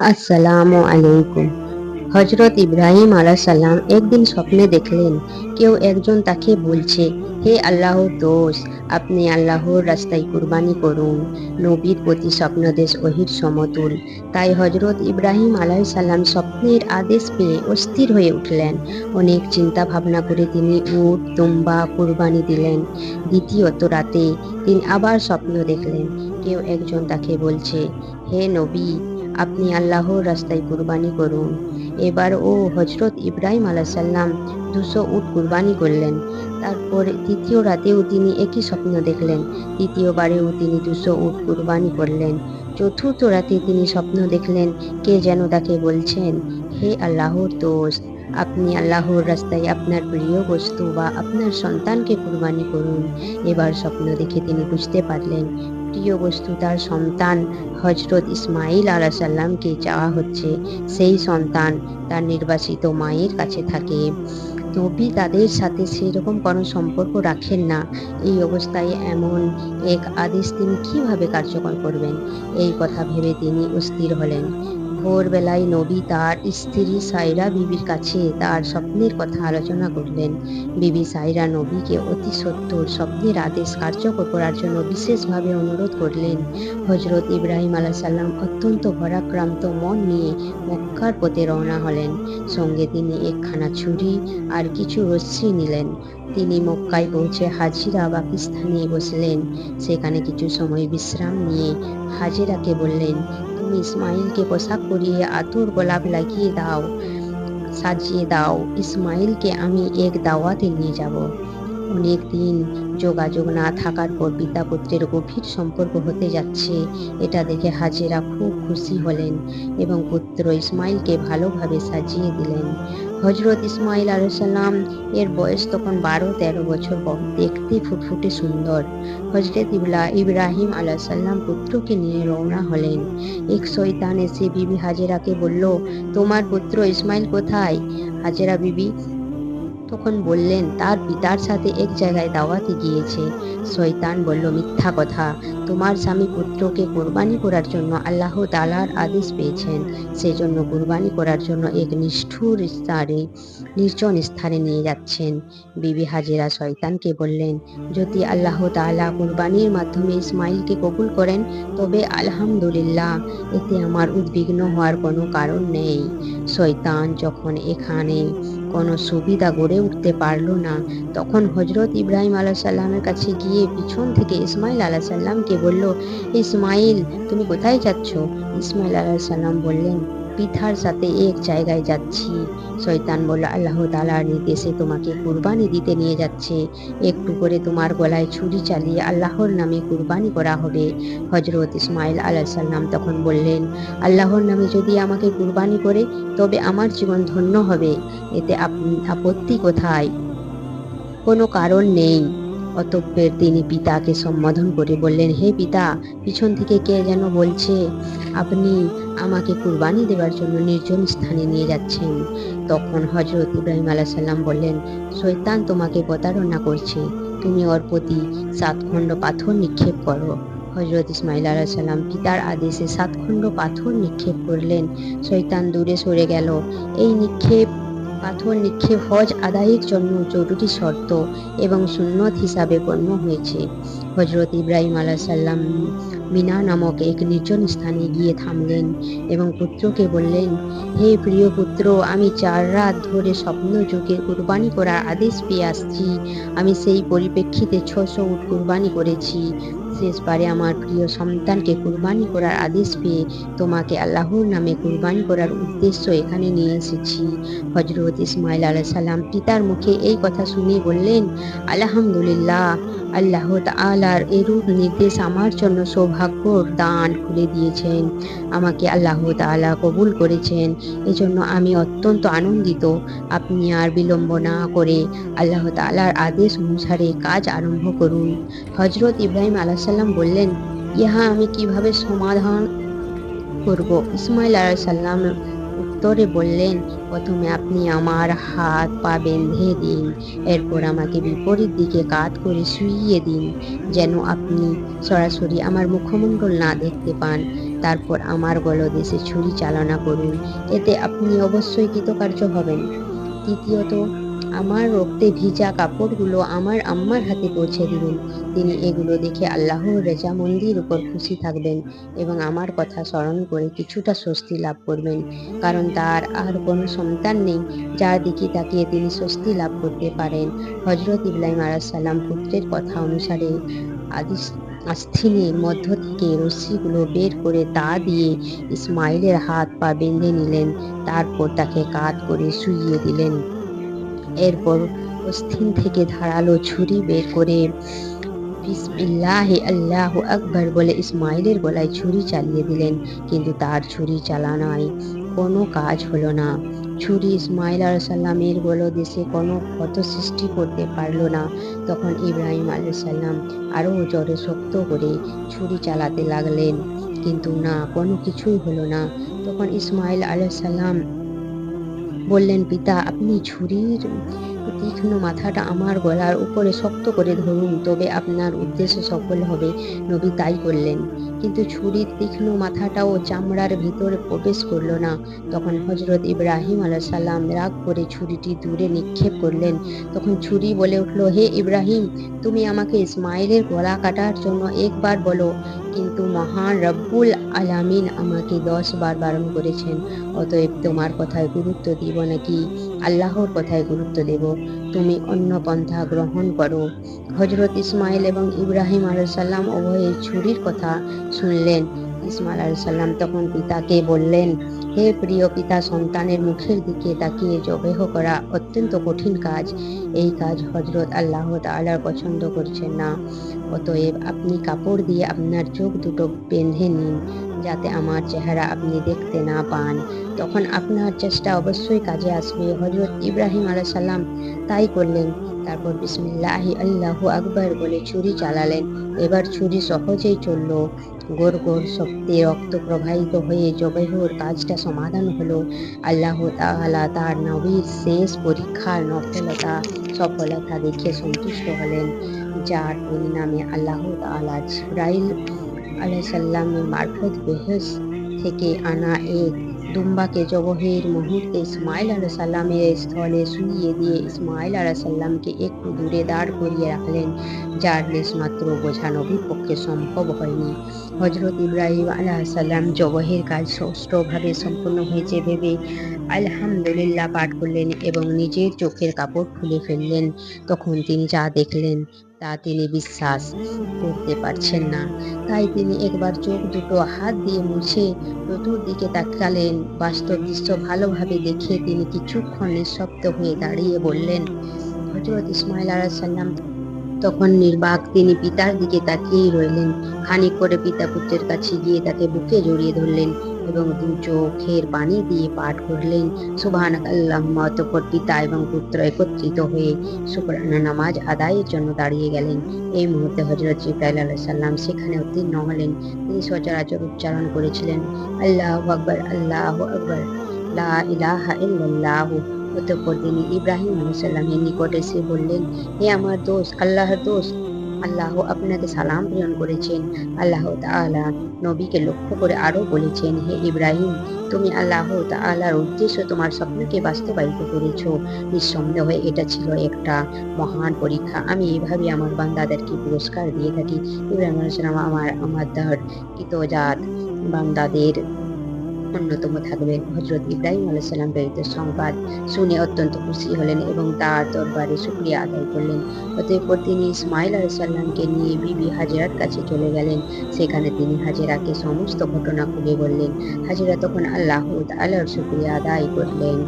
আসসালামু আলাইকুম। হজরত ইব্রাহিম সালাম একদিন স্বপ্নে দেখলেন, কেউ একজন তাকে বলছে, হে আল্লাহর দোষ আপনি আল্লাহর রাস্তায় কুরবানি করুন। নবীর প্রতি স্বপ্নদেশ ওহির সমতুল। তাই হজরত ইব্রাহিম সালাম স্বপ্নের আদেশ পেয়ে অস্থির হয়ে উঠলেন। অনেক চিন্তা ভাবনা করে তিনি উট, তুম্বা, কুরবানি দিলেন। দ্বিতীয়ত রাতে তিনি আবার স্বপ্ন দেখলেন, কেউ একজন তাকে বলছে, হে নবী আপনি আল্লাহর রাস্তায় কুরবানি করুন। এবার ও হজরত ইব্রাহিম আলাহাল্লাম দুশো উট কুরবানি করলেন। তারপর দ্বিতীয় রাতেও তিনি একই স্বপ্ন দেখলেন। দ্বিতীয়বারেও তিনি দুশো উট কুরবানি করলেন। চতুর্থ রাতে তিনি স্বপ্ন দেখলেন, কে যেন তাকে বলছেন, হে আল্লাহর দোস্ত, আপনি আল্লাহর রাস্তায় আপনার প্রিয় বস্তু বা আপনার সন্তানকে কুরবানি করুন। এবার স্বপ্ন দেখে তিনি বুঝতে পারলেন প্রিয় বস্তু তার সন্তান হজরত ইসমাইল আলাহ সাল্লামকে চাওয়া হচ্ছে। সেই সন্তান তার নির্বাচিত মায়ের কাছে থাকে। নবী তাদের সাথে সেরকম কোনো সম্পর্ক রাখেন না। এই অবস্থায় এমন এক আদেশ তিনি কীভাবে কার্যকর করবেন? এই কথা ভেবে তিনি অস্থির হলেন। ভোরবেলায় নবী তার স্ত্রী সাইরা বিবির কাছে তার স্বপ্নের কথা আলোচনা করলেন। বিবি সাইরা নবীকে অতি সত্তর স্বপ্নের আদেশ কার্যকর করার জন্য বিশেষভাবে অনুরোধ করলেন। হজরত ইব্রাহিম আলাহ সাল্লাম অত্যন্ত ভরাক্রান্ত মন নিয়ে মক্কার পথে রওনা হলেন। সঙ্গে তিনি একখানা ছুরি আর কিছু রশ্মি নিলেন। তিনি মক্কায় পৌঁছে হাজিরা পাকিস্তানে বসলেন। সেখানে কিছু সময় বিশ্রাম নিয়ে হাজিরাকে বললেন তুমি ইসমাইলকে পোশাক পরিয়ে আতর গোলাপ লাগিয়ে দাও সাজিয়ে দাও ইসমাইলকে আমি এক দাওয়াতে নিয়ে যাব অনেক দিন যোগাযোগ না থাকার পর পিতা পুত্রের গভীর সম্পর্ক হতে যাচ্ছে। এটা দেখে হাজেরা খুব খুশি হলেন এবং পুত্র ইসমাইলকে ভালোভাবে সাজিয়ে দিলেন। হজরত ইসমাইল আলাইসাল্লাম এর বয়স তখন বারো তেরো বছর দেখতে ফুটফুটে সুন্দর। হজরত ইবলা, ইব্রাহিম আলাইসাল্লাম পুত্রকে নিয়ে রওনা হলেন। এক শৈতান এসে বিবি হাজেরাকে বলল, তোমার পুত্র ইসমাইল কোথায়? হাজেরা বিবি তখন বললেন, তার পিতার সাথে এক জায়গায় দাওয়াতে গিয়েছে। শয়তান বলল, মিথ্যা কথা। তোমার স্বামী পুত্রকে কোরবানি করার জন্য আল্লাহ তালার আদেশ পেয়েছেন। সেজন্য কোরবানি করার জন্য এক নিষ্ঠুর স্থানে, নির্জন স্থানে নিয়ে যাচ্ছেন। বিবি হাজিরা শয়তানকে বললেন, যদি আল্লাহ তালা কোরবানির মাধ্যমে ইসমাইলকে কবুল করেন, তবে আলহামদুলিল্লাহ, এতে আমার উদ্বিগ্ন হওয়ার কোনো কারণ নেই। শয়তান যখন এখানে কোনো সুবিধা গড়ে উঠতে পারল না। তখন হজরত ইব্রাহিম আলাহ সাল্লামের কাছে গিয়ে পিছন থেকে ইসমাইল আলাহ সাল্লামকে বলল, ইসমাইল, তুমি কোথায় যাচ্ছ? ইসমাইল আলাহ সাল্লাম বললেন পিঠার সাথে এক জায়গায় যাচ্ছি। শয়তান বলল, আল্লাহ তালার নির্দেশে তোমাকে কুরবানি দিতে নিয়ে যাচ্ছে। একটু করে তোমার গলায় ছুরি চালিয়ে আল্লাহর নামে কুরবানি করা হবে। হজরত ইসমাইল আল্লাহ সাল্লাম তখন বললেন, আল্লাহর নামে যদি আমাকে কুরবানি করে, তবে আমার জীবন ধন্য হবে। এতে আপত্তি কোথায়? কোনো কারণ নেই। অতঃপের তিনি পিতাকে সম্বোধন করে বললেন, হে পিতা, পিছন থেকে কে যেন বলছে, আপনি আমাকে কুরবানি দেওয়ার জন্য নির্জন স্থানে নিয়ে যাচ্ছেন। তখন হজরত ইব্রাহিম আলাহ সাল্লাম বললেন শৈতান তোমাকে প্রতারণা করছে। তুমি ওর প্রতি সাতখণ্ড পাথর নিক্ষেপ করো। হজরত ইসমাইল আলাহ সাল্লাম পিতার আদেশে সাতখণ্ড পাথর নিক্ষেপ করলেন। শৈতান দূরে সরে গেল। এই নিক্ষেপ, পাথর নিক্ষেপ হজ আদায়ের জন্য জরুরি শর্ত এবং সুন্নত হিসাবে গণ্য হয়েছে। হজরত ইব্রাহিম আলাহ সাল্লাম মিনা নামক এক নির্জন স্থানে গিয়ে থামলেন এবং পুত্রকে বললেন, হে প্রিয় পুত্র, আমি চার রাত ধরে স্বপ্ন যুগে কুরবানি করার আদেশ পেয়ে আসছি। আমি সেই পরিপ্রেক্ষিতে ছশো উট কুরবানি করেছি। শেষবারে আমার প্রিয় সন্তানকে কুরবানি করার আদেশ পেয়ে তোমাকে আল্লাহর নামে কুরবানি করার উদ্দেশ্য এখানে নিয়ে এসেছি। হজরত ইসমাইল আলাহ সাল্লাম পিতার মুখে এই কথা শুনে বললেন, আলহামদুলিল্লাহ আল্লাহ তালার এরূপ নির্দেশ আমার জন্য সৌভাগ্যর দান খুলে দিয়েছেন। আমাকে আল্লাহ তালা কবুল করেছেন। এজন্য আমি অত্যন্ত আনন্দিত। আপনি আর বিলম্ব না করে আল্লাহ তালার আদেশ অনুসারে কাজ আরম্ভ করুন। হজরত ইব্রাহিম আলাহ সাল্লাম বললেন, ইহা আমি কীভাবে সমাধান করব? ইসমাইল আলাহ সাল্লাম উত্তরে বললেন, প্রথমে আপনি আমার হাত পা বেঁধে দিন, এরপর আমাকে বিপরীত দিকে কাত করে শুইয়ে দিন, যেন আপনি সরাসরি আমার মুখমণ্ডল না দেখতে পান। তারপর আমার গলদেশে ছুরি চালনা করুন, এতে আপনি অবশ্যই কৃতকার্য হবেন। তৃতীয়ত আমার রক্তে ভিজা কাপড়গুলো আমার আম্মার হাতে পৌঁছে দিবেন। তিনি এগুলো দেখে আল্লাহর রেজামন্দির উপর খুশি থাকবেন এবং আমার কথা স্মরণ করে কিছুটা স্বস্তি লাভ করবেন। কারণ তার আর কোনো সন্তান নেই, যার দিকে তাকিয়ে তিনি স্বস্তি লাভ করতে পারেন। হজরত ইব্রাহিম আলাইসাল্লাম পুত্রের কথা অনুসারে আদিস আস্থিনের মধ্য থেকে রশ্মিগুলো বের করে তা দিয়ে ইসমাইলের হাত পা বেঁধে নিলেন। তারপর তাকে কাত করে শুইয়ে দিলেন। এরপর অস্থিন থেকে ধারালো ছুরি বের করে আল্লাহ আকবর বলে ইসমাইলের গলায় ছুরি চালিয়ে দিলেন, কিন্তু তার ছুরি চালানোয় কোনো কাজ হলো না। ছুরি ইসমাইল আলাইসাল্লামের দেশে কোনো ক্ষত সৃষ্টি করতে পারল না। তখন ইব্রাহিম আলাইসাল্লাম আরও জোরে শক্ত করে ছুরি চালাতে লাগলেন, কিন্তু না, কোনো কিছুই হলো না। তখন ইসমাইল আলাইসাল্লাম বললেন পিতা আপনি ছুরির তীক্ষ্ণ মাথাটা আমার গলার উপরে শক্ত করে ধরুন, তবে আপনার উদ্দেশ্য সফল হবে, নবী তাই করলেন। কিন্তু ছুরির তীক্ষ্ণ মাথাটাও চামড়ার ভিতরে প্রবেশ করল না। তখন হজরত ইব্রাহিম সাল্লাম রাগ করে ছুরিটি দূরে নিক্ষেপ করলেন। তখন ছুরি বলে উঠল, হে ইব্রাহিম, তুমি আমাকে ইসমাইলের গলা কাটার জন্য একবার বলো, কিন্তু মহান রব্বুল আলামিন আমাকে দশ বার বারণ করেছেন। অতএব তোমার কথায় গুরুত্ব দিব নাকি? আল্লাহর কথায় গুরুত্ব দেব। তুমি অন্য পন্থা গ্রহণ করো। হজরত ইসমাইল এবং ইব্রাহিম আলাইসাল্লাম উভয়ে ছুরির কথা শুনলেন। ইসমাইল আলাইসাল্লাম তখন পিতাকে বললেন, হে প্রিয় পিতা, সন্তানের মুখের দিকে তাকিয়ে জবেহ করা অত্যন্ত কঠিন কাজ। এই কাজ হজরত আল্লাহ তালার পছন্দ করছেন না। অতএব আপনি কাপড় দিয়ে আপনার চোখ দুটো বেঁধে নিন। যাতে আমার চেহারা আপনি দেখতে না পান। তখন আপনার চেষ্টা অবশ্যই কাজে আসবে। হজরত ইব্রাহিম আলাহ সাল্লাম তাই করলেন। তারপর বিসমিল্লাহি আল্লাহু আকবর বলে ছুরি চালালেন। এবার ছুরি সহজেই চলল। গোর গোর শক্তি রক্ত প্রবাহিত হয়ে জবেহর কাজটা সমাধান হলো। আল্লাহ তাআলা তার নবীর শেষ পরীক্ষার নফলতা সফলতা দেখে সন্তুষ্ট হলেন। যার পরিণামে আল্লাহ তাআলা জিব্রাইল আলাইসাল্লামের মারফত বেহেস থেকে আনা এক দুম্বাকে জবহের মুহূর্তে ইসমাইল আলাইসাল্লামের স্থলে শুইয়ে দিয়ে ইসমাইল আলাইসাল্লামকে একটু দূরে দাঁড় করিয়ে রাখলেন, যার মাত্র বোঝানো নবীর সম্ভব হয়নি। হজরত ইব্রাহিম আলাহ সাল্লাম জবহের কাজ সুষ্ঠুভাবে সম্পূর্ণ হয়েছে ভেবে আলহামদুলিল্লাহ পাঠ করলেন এবং নিজের চোখের কাপড় খুলে ফেললেন। তখন তিনি যা দেখলেন, তা তিনি বিশ্বাস করতে পারছেন না। তাই তিনি একবার চোখ দুটো হাত দিয়ে মুছে চতুর্দিকে তাকালেন। বাস্তব দৃশ্য ভালোভাবে দেখে তিনি কিছুক্ষণ নিঃশব্দ হয়ে দাঁড়িয়ে বললেন হজরত ইসমাইল আলাহ সাল্লাম তখন নির্বাক তিনি পিতার দিকে তাকিয়েই রইলেন। খানিক করে পিতা পুত্রের কাছে গিয়ে তাকে বুকে জড়িয়ে ধরলেন এবং দু চোখের পানি দিয়ে পাঠ করলেন সুবাহান আল্লাহ অতপর পিতা এবং পুত্র একত্রিত হয়ে শুক্রানা নামাজ আদায়ের জন্য দাঁড়িয়ে গেলেন। এই মুহূর্তে হজরত জিব্রাইল আলাহ সাল্লাম সেখানে উত্তীর্ণ হলেন। তিনি সচরাচর উচ্চারণ করেছিলেন, আল্লাহ আকবর আল্লাহ আকবর, লা ইলাহা ইল্লাল্লাহ। অতঃপর তিনি ইব্রাহিম আলাইসাল্লামের নিকট এসে বললেন, হে আমার দোষ আল্লাহর দোষ আল্লাহ আপনাকে সালাম প্রেরণ করেছেন। আল্লাহ তাআলা নবীকে লক্ষ্য করে আরও বলেছেন, হে ইব্রাহিম, তুমি আল্লাহ তাআলার উদ্দেশ্য তোমার স্বপ্নকে বাস্তবায়িত করেছ। নিঃসন্দেহ এটা ছিল একটা মহান পরীক্ষা। আমি এভাবে আমার বান্দাদেরকে পুরস্কার দিয়ে থাকি। ইব্রাহিম আলাইসালাম আমার আমার দার কিতজাত বান্দাদের অন্যতম থাকবেন হজরত ইব্রাহিম আলাইসাল্লাম প্রেরিত সংবাদ শুনে অত্যন্ত খুশি হলেন এবং তার দরবারে শুক্রিয়া আদায় করলেন। অতএপর তিনি ইসমাইল আলাইসাল্লামকে নিয়ে বিবি হাজেরার কাছে চলে গেলেন। সেখানে তিনি হাজেরাকে সমস্ত ঘটনা খুলে বললেন। হাজিরা তখন আল্লাহ আল্লাহর শুক্রিয়া আদায় করলেন।